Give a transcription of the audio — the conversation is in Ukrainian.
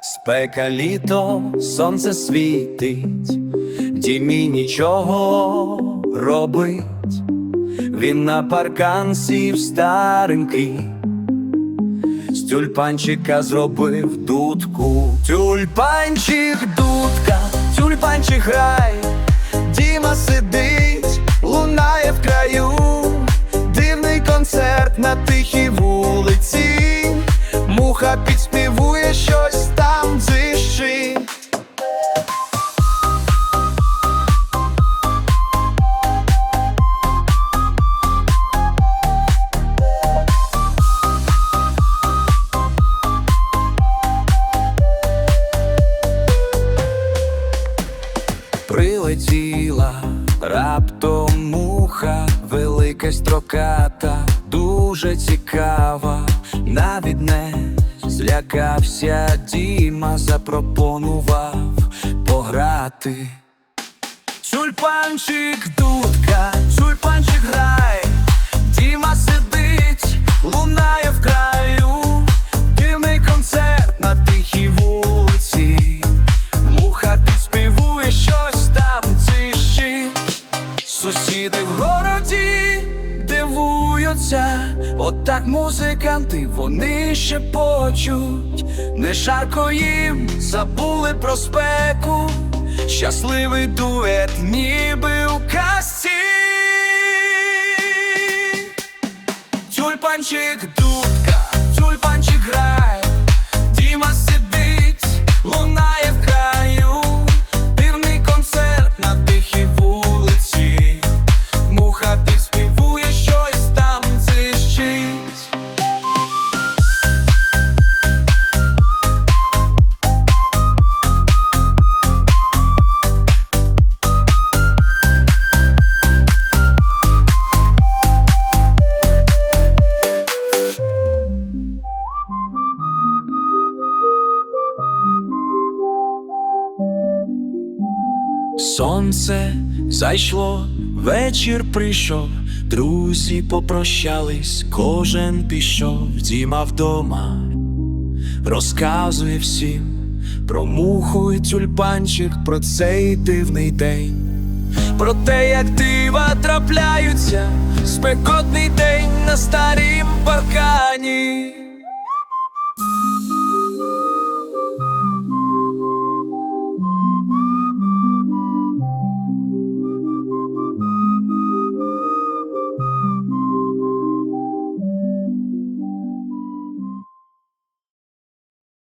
Спека літо, сонце світить, Дімі нічого робить, він на паркан сів старенький, з тюльпанчика зробив дудку. Тюльпанчик, дудка, тюльпанчик грай, Діма сидить, лунає в краю, дивний концерт на тихій вулиці, муха підспівує щось Прилетіла. Раптом муха, велика строката, дуже цікава, навіть не злякався Діма, запропонував пограти. Чульпанчик дудка, чульпанчик грай, Сусіди в городі дивуються, отак музиканти вони ще почуть, не жарко їм забули про спеку, щасливий дует, ніби у казці. Тюльпанчик, дудка, Сонце зайшло, вечір прийшов, друзі попрощались, кожен пішов, Діма вдома, розказує всім про муху і тюльпанчик, про цей дивний день, про те, як дива трапляються, спекотний день на старім паркані.